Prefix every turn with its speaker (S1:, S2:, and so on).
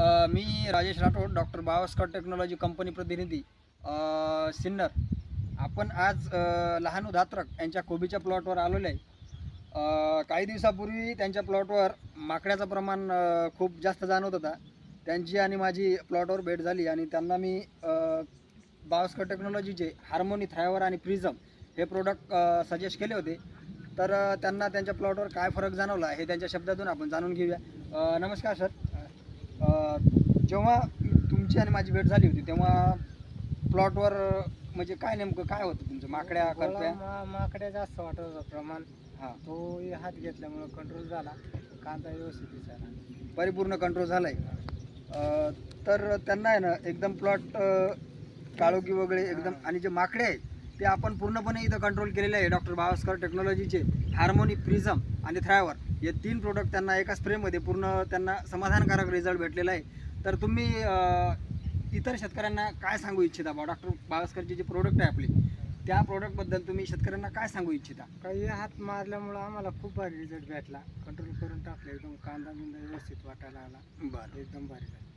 S1: मी Rajesh Rathod doctor Bawaskar technology company प्रतिनिधी सिन्नर. आपण आज लहान लहानू धात्रक यांच्या कोबीच्या प्लॉटवर आलेलो आहे. काही दिवसापूर्वी त्यांच्या प्लॉटवर माकड्याचं प्रमाण खूप जास्त जाणवत होता. त्यांची आणि माझी प्लॉटवर भेट झाली आणि त्यांना मी अ, टेक्नॉलॉजीचे हार्मोनी थ्रायवर आणि प्रिझम हे प्रोडक्ट सजेस्ट केले होते. तर त्यांना त्यांच्या प्लॉटवर काय फरक जाणवला हे त्यांच्या शब्दातून आपण जाणून घेऊया. नमस्कार सर. जेव्हा तुमची आणि माझी भेट झाली होती तेव्हा प्लॉटवर म्हणजे काय नेमकं काय होतं तुमचं? माकड्या करप्या
S2: मा- माकड्या जास्त वाटत होता प्रमाण.
S1: हां.
S2: तो हात घेतल्यामुळे कंट्रोल झाला. कांदा व्यवस्थित दिसायला.
S1: परिपूर्ण कंट्रोल झाला आहे तर त्यांना आहे ना एकदम प्लॉट काळोखी वगैरे एकदम आणि जे माकडे आहे ते आपण पूर्णपणे इथं कंट्रोल केलेले आहे डॉक्टर बावस्कर टेक्नॉलॉजीचे. हार्मोनी प्रिझम आणि थ्रायवर हे तीन प्रोडक्ट त्यांना एका स्प्रेमध्ये पूर्ण त्यांना समाधानकारक रिझल्ट भेटलेला आहे. तर तुम्ही इतर शेतकऱ्यांना काय सांगू इच्छिता बा डॉक्टर बावस्करचे जे प्रोडक्ट आहे आपले त्या प्रोडक्टबद्दल तुम्ही शेतकऱ्यांना काय सांगू इच्छिता?
S2: काही हात मारल्यामुळं आम्हाला खूप भारी रिझल्ट भेटला. कंट्रोल करून टाकले एकदम कांदा बिंदा व्यवस्थित वाटायला लागला.
S1: बरं.
S2: एकदम भारी झाला.